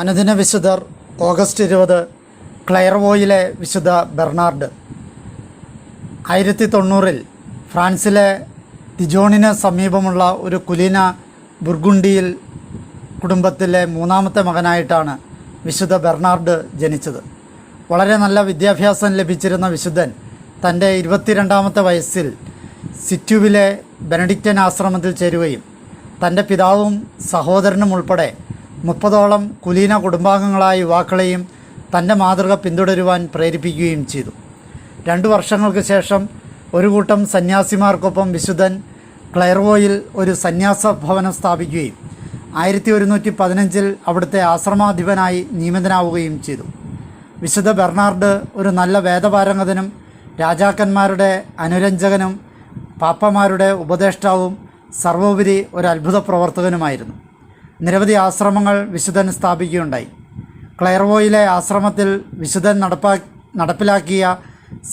അനുദിന വിശുദ്ധർ ഓഗസ്റ്റ് ഇരുപത് ക്ലയർവോയിലെ വിശുദ്ധ ബെർണാർഡ്. ആയിരത്തി തൊണ്ണൂറിൽ ഫ്രാൻസിലെ ദിജോണിന് സമീപമുള്ള ഒരു കുലീന ബുർഗുണ്ടിയിൽ കുടുംബത്തിലെ മൂന്നാമത്തെ മകനായിട്ടാണ് വിശുദ്ധ ബെർണാർഡ് ജനിച്ചത്. വളരെ നല്ല വിദ്യാഭ്യാസം ലഭിച്ചിരുന്ന വിശുദ്ധൻ തന്റെ ഇരുപത്തിരണ്ടാമത്തെ വയസ്സിൽ സിറ്റുവിലെ ബെനഡിക്റ്റൻ ആശ്രമത്തിൽ ചേരുകയും തന്റെ പിതാവും സഹോദരനും ഉൾപ്പെടെ മുപ്പതോളം കുലീന കുടുംബാംഗങ്ങളായ യുവാക്കളെയും തന്റെ മാതൃക പിന്തുടരുവാൻ പ്രേരിപ്പിക്കുകയും ചെയ്തു. രണ്ടു വർഷങ്ങൾക്ക് ശേഷം ഒരു കൂട്ടം സന്യാസിമാർക്കൊപ്പം വിശുദ്ധൻ ക്ലയർവോയിൽ ഒരു സന്യാസ ഭവനം സ്ഥാപിക്കുകയും ആയിരത്തി ഒരുന്നൂറ്റി പതിനഞ്ചിൽ അവിടുത്തെ ആശ്രമാധിപനായി നിയമിതനാവുകയും ചെയ്തു. വിശുദ്ധ ബെർണാർഡ് ഒരു നല്ല വേദപാരംഗതനും രാജാക്കന്മാരുടെ അനുരഞ്ജകനും പാപ്പമാരുടെ ഉപദേഷ്ടാവും സർവോപരി ഒരു അത്ഭുത പ്രവർത്തകനുമായിരുന്നു. നിരവധി ആശ്രമങ്ങൾ വിശുദ്ധൻ സ്ഥാപിക്കുകയുണ്ടായി. ക്ലയർവോയിലെ ആശ്രമത്തിൽ വിശുദ്ധൻ നടപ്പാ നടപ്പിലാക്കിയ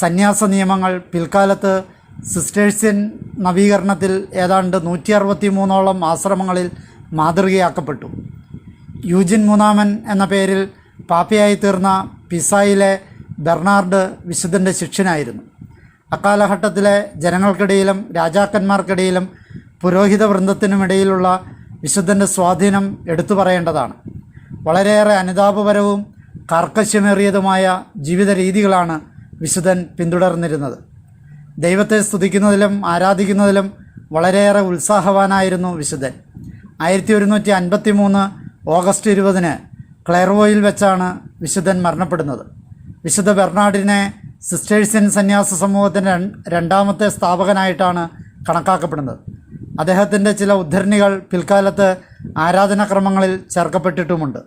സന്യാസ നിയമങ്ങൾ പിൽക്കാലത്ത് സിസ്റ്റേഴ്സ്യൻ നവീകരണത്തിൽ ഏതാണ്ട് നൂറ്റി അറുപത്തി മൂന്നോളം ആശ്രമങ്ങളിൽ മാതൃകയാക്കപ്പെട്ടു. യൂജിൻ മൂന്നാമൻ എന്ന പേരിൽ പാപ്പയായി തീർന്ന പിസായിലെ ബെർണാർഡ് വിശുദ്ധന്റെ ശിഷ്യനായിരുന്നു. അക്കാലഘട്ടത്തിലെ ജനങ്ങൾക്കിടയിലും രാജാക്കന്മാർക്കിടയിലും പുരോഹിത വൃന്ദത്തിനുമിടയിലുള്ള വിശുദ്ധന്റെ സ്വാധീനം എടുത്തു പറയേണ്ടതാണ്. വളരെയേറെ അനുതാപപരവും കർക്കശ്യമേറിയതുമായ ജീവിത രീതികളാണ് വിശുദ്ധൻ പിന്തുടർന്നിരുന്നത്. ദൈവത്തെ സ്തുതിക്കുന്നതിലും ആരാധിക്കുന്നതിലും വളരെയേറെ ഉത്സാഹവാനായിരുന്നു വിശുദ്ധൻ. ആയിരത്തി ഒരുന്നൂറ്റി അൻപത്തി മൂന്ന് ഓഗസ്റ്റ് ഇരുപതിന് ക്ലെയർവോയിൽ വെച്ചാണ് വിശുദ്ധൻ മരണപ്പെടുന്നത്. വിശുദ്ധ ബെർണാഡിനെ സിസ്റ്റേഴ്സ്യൻ സന്യാസ സമൂഹത്തിന്റെ രണ്ടാമത്തെ സ്ഥാപകനായിട്ടാണ് കണക്കാക്കപ്പെടുന്നത്. അദ്ദേഹത്തിന്റെ ചില ഉദ്ധരണികൾ പിൽക്കാലത്ത് ആരാധനാക്രമങ്ങളിൽ ചേർക്കപ്പെട്ടിട്ടുമുണ്ട്.